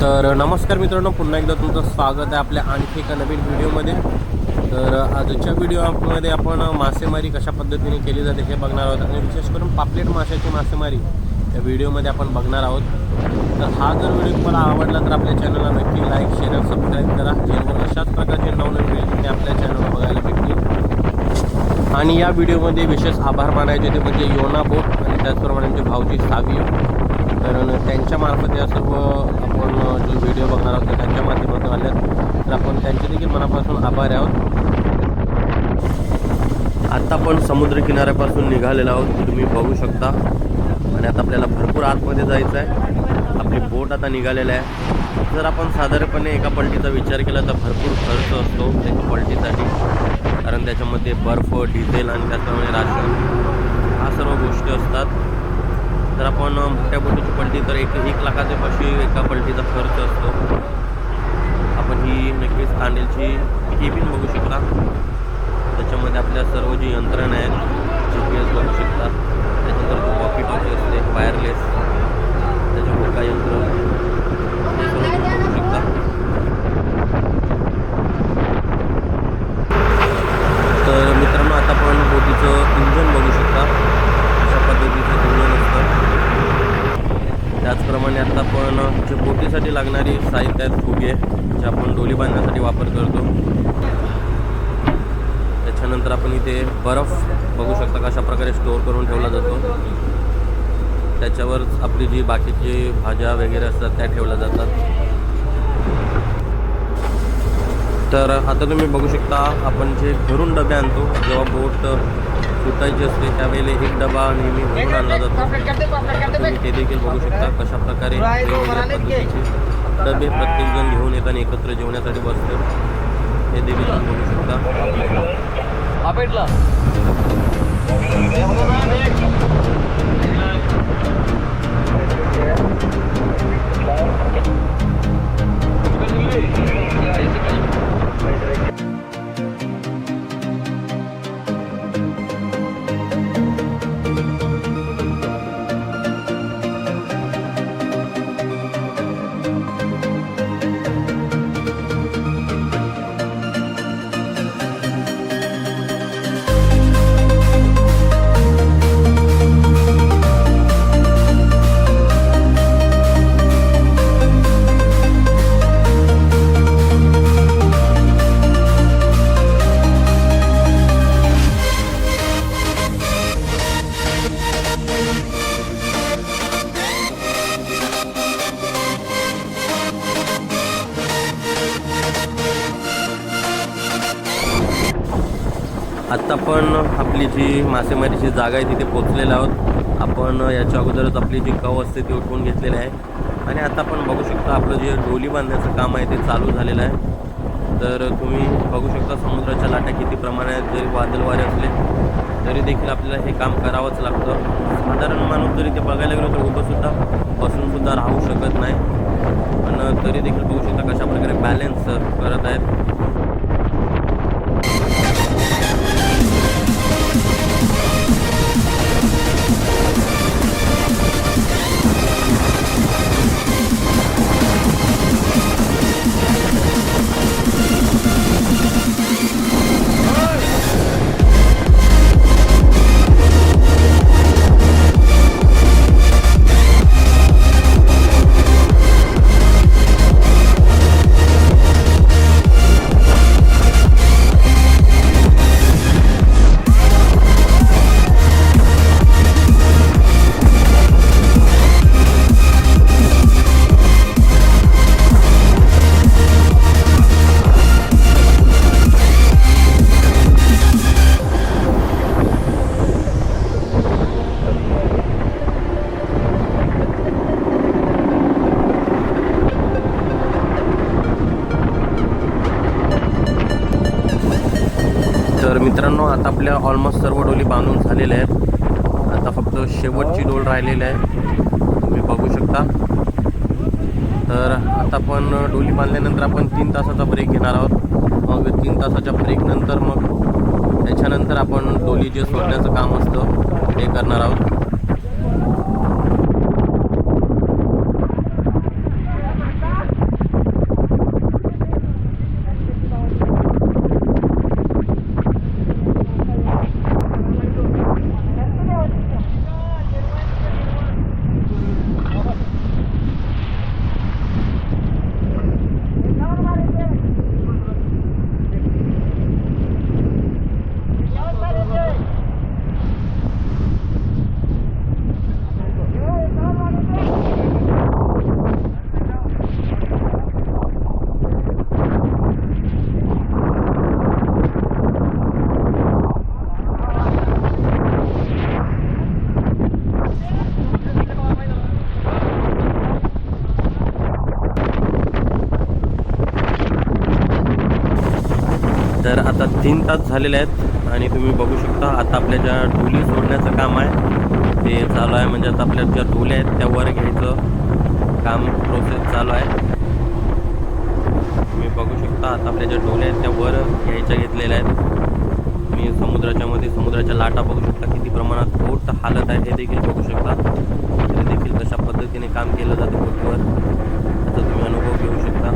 तर नमस्कार मित्रांनो पुन्हा एकदा तुमचं स्वागत आहे आपल्या आणखी एका नवीन व्हिडिओमध्ये. तर आजच्या व्हिडिओमध्ये आपण मासेमारी कशा पद्धतीने केली जाते हे बघणार आहोत आणि विशेष करून पापलेट माशाची मासेमारी या व्हिडिओमध्ये आपण बघणार आहोत. तर हा जर व्हिडिओ तुम्हाला आवडला तर आपल्या चॅनलला नक्की लाईक शेअर आणि सबस्क्राईब करा जेणेकरून अशाच प्रकारचे नवनवीन व्हिडिओ तुम्ही आपल्या चॅनलवर बघायला भेटतील. आणि या व्हिडिओमध्ये विशेष आभार मानायचे ते म्हणजे योना बोट आणि त्याचप्रमाणे आमचे भाऊजी सावी कारण त्यांच्या मार्फत या सर्व आपण जो व्हिडिओ बघणार आहोत त्यांच्या माध्यमातून आल्यात. तर आपण त्यांचे देखील मनापासून आभार आहोत. आत्ता आपण समुद्र किनाऱ्यापासून निघालेलो आहोत तुम्ही बघू शकता. आणि आता आपल्याला भरपूर आतमध्ये जायचं आहे आपली बोट आता निघालेली आहे. जर आपण साधारणपणे एका पलटीचा विचार केला तर भरपूर खर्च असतो एका पलटीसाठी. कारण त्याच्यामध्ये बर्फ डिझेल आणि त्याचप्रमाणे राशन ह्या सर्व गोष्टी असतात. तर आपण मोठ्या बोटीची पलटी तर एक एक लाखाच्या पाशी एका पलटीचा खर्च असतो. आपण ही नक्कीच कांडेलची केबिन बघू शकता. त्याच्यामध्ये आपल्या सर्व जी यंत्रणा आहेत जी पी एस बघू शकता. त्याच्यानंतर वॉकी टॉकी असते वायरलेस त्याच्यामुळे काय यंत्र हे सर्व बघू शकता. तर मित्रांनो आता आपण बोटीचं इंजन बघू शकता. अशा पद्धतीचं इंजन असतं. त्याचप्रमाणे आता आपण जे बोटीसाठी लागणारी साहित्य आहेत फुगे जे आपण डोली बांधण्यासाठी वापर करतो. त्याच्यानंतर आपण इथे बर्फ बघू शकता कशा प्रकारे स्टोअर करून ठेवला जातो. त्याच्यावर आपली जी बाकीची भाज्या वगैरे असतात त्या ठेवल्या जातात. तर आता तुम्ही बघू शकता आपण जे घरून डबे आणतो जेव्हा बोट सुटायची असते त्यावेळेला एक डबा नेहमी घरून आणला जातो. तुम्ही ते देखील बघू शकता कशा प्रकारे पद्धतीचे डबे प्रत्येकजण घेऊन आणि एकत्र जेवण्यासाठी बसतो हे देखील तुम्ही बघू शकता. आत्ता पण आपली जी मासेमारीची जागा आहे तिथे पोचलेलो आहोत. आपण याच्या अगोदरच आपली जी कव असते ती उठवून घेतलेली आहे. आणि आता आपण बघू शकता आपलं जे डोली बांधण्याचं काम आहे ते चालू झालेलं आहे. तर तुम्ही बघू शकता समुद्राच्या लाटा किती प्रमाणात जरी वादळ वारे असले तरी देखील आपल्याला हे काम करावंच लागतं. साधारण माणूस जरी ते बघायला गेलो तर उभंसुद्धा बसूनसुद्धा राहू शकत नाही. पण तरी देखील बघू शकता कशा प्रकारे बॅलन्स करत आहेत. आपल्या ऑलमोस्ट सर्व डोली बांधून झालेल्या आहेत. आता फक्त शेवटची डोल राहिलेली आहे. तुम्ही बघू शकता. तर आता आपण डोली बांधल्यानंतर आपण तीन तासाचा ब्रेक घेणार आहोत. मग तीन तासाच्या ब्रेकनंतर मग त्याच्यानंतर आपण डोली जे सोडण्याचं काम असतं ते करणार आहोत. तीन तास झालेले आहेत आणि तुम्ही बघू शकता आता आपल्या ज्या डोली सोडण्याचं काम आहे ते चालू आहे. म्हणजे आता आपल्या ज्या डोल्या आहेत त्या वर घ्यायचं काम प्रोसेस चालू आहे. तुम्ही बघू शकता आता आपल्या ज्या डोल्या आहेत त्या वर घ्यायच्या घेतलेल्या आहेत. तुम्ही समुद्राच्या मध्ये समुद्राच्या लाटा बघू शकता किती प्रमाणात बोट हालत आहे हे देखील बघू शकता. हे देखील कशा पद्धतीने काम केलं जातं बोटीवर आता तुम्ही अनुभव घेऊ शकता.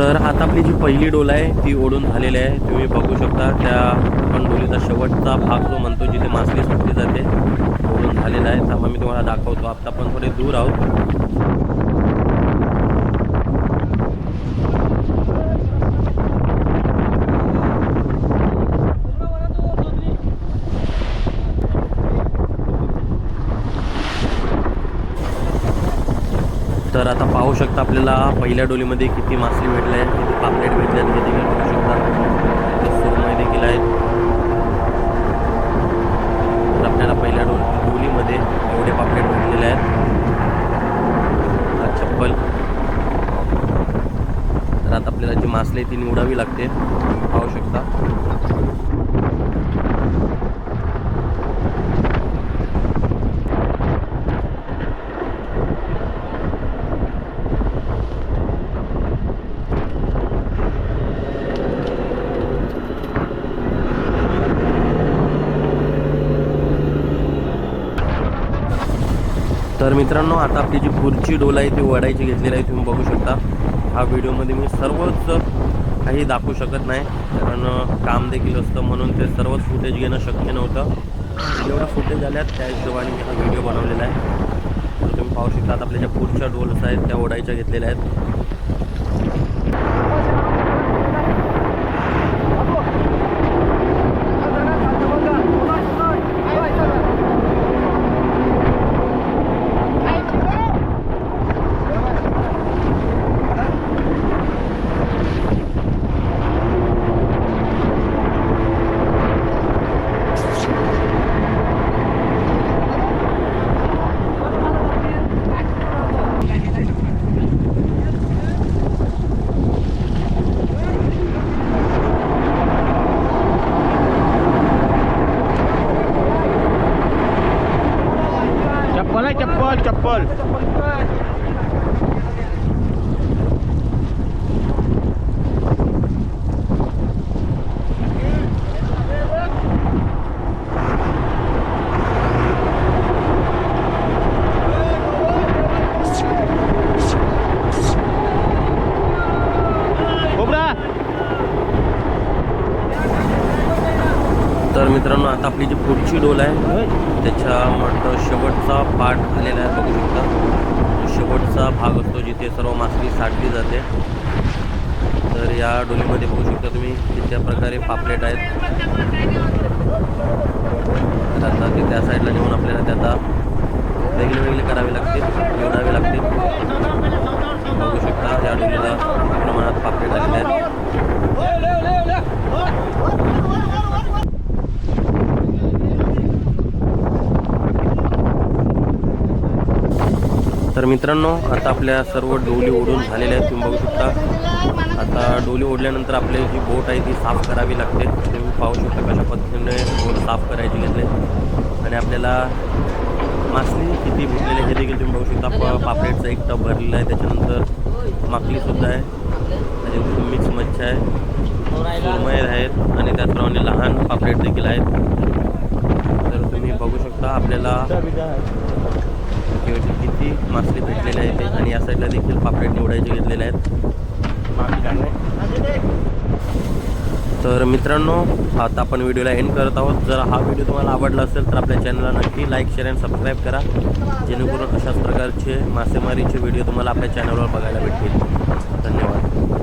तर आता आपली जी पहिली डोल आहे ती ओढून झालेली आहे. तुम्ही बघू शकता त्या आपण डोलीचा शेवटचा भाग जो म्हणतो जिथे मासली सुटली जाते ओढून झालेला आहे. थांबा मी तुम्हाला दाखवतो. आता आपण थोडे दूर आहोत. तर आता पाहू शकता आपल्याला पहिल्या डोलीमध्ये किती मासे भेटले आहेत किती पापलेट भेटले आहेत किती देखील पाहू शकता. इथे सुरमई देखील आहेत. तर आपल्याला पहिल्या डो डोलीमध्ये एवढे पापलेट भेटलेले आहेत. चप्पल. तर आता आपल्याला जी मासले ती निवडावी लागते. पाहू शकता. तर मित्रांनो आता आपली जी पुढची डोल आहे ती वडायची घेतलेली आहे तुम्ही बघू शकता. हा व्हिडिओमध्ये मी सर्वच काही दाखवू शकत नाही कारण काम देखील असतं म्हणून ते सर्वच फुटेज घेणं शक्य नव्हतं. जेवढ्या फुटेज आल्यात त्या हिशोबाने मी हा व्हिडिओ बनवलेला आहे. तर तुम्ही पाहू शकता आता आपल्या ज्या पुढच्या डोल्स आहेत त्या ओढायच्या घेतलेल्या आहेत चप्पल आहे चप्पल चप्पल कोबरा तर मित्रांनो आता पुढची डोल आहे. त्याच्यामध्ये शेवटचा पार्ट आलेला आहे बघू शकता. शेवटचा भाग असतो जिथे सर्व मासळी साठली जाते. तर या डोलीमध्ये बघू शकता तुम्ही त्या प्रकारे पापलेट आहेत. तर आता ते त्या साईडला नेऊन आपल्याला ते आता वेगळे वेगळे करावे लागतील निवडावे लागतील. बघू शकता या डोलीला प्रमाणात पापलेट आलेले आहेत. तर मित्रांनो आता आपल्या सर्व डोली ओढून झालेल्या आहेत तुम्ही बघू शकता. आता डोली ओढल्यानंतर आपली जी बोट आहे ती साफ करावी लागते. तुम्ही पाहू शकता कशा पद्धतीने बोट साफ करायची घेतले आणि आपल्याला मासली किती भेटलेली आहे देखील तुम्ही बघू शकता. प पापलेटचा एक टब भरलेला आहे त्याच्यानंतर माकलीसुद्धा आहे. त्याच्यानंतर मिक्स मच्छी आहे. सुरमयर आहेत आणि त्याचप्रमाणे लहान पापलेट देखील आहेत. तर तुम्ही बघू शकता आपल्याला किती किती मासे भेटलेले आहेत आणि या साईडला देखील पापलेट निवडायचे घेतलेले आहेत. तर मित्रांनो आता आपण व्हिडिओला एंड करत आहोत. जर हा व्हिडिओ तुम्हाला आवडला असेल तर आपल्या चॅनलला नक्की लाईक शेअर अँड सबस्क्राईब करा. जेणेकरून अशाच प्रकारचे मासेमारीचे व्हिडिओ तुम्हाला आपल्या चॅनलवर बघायला भेटतील. धन्यवाद.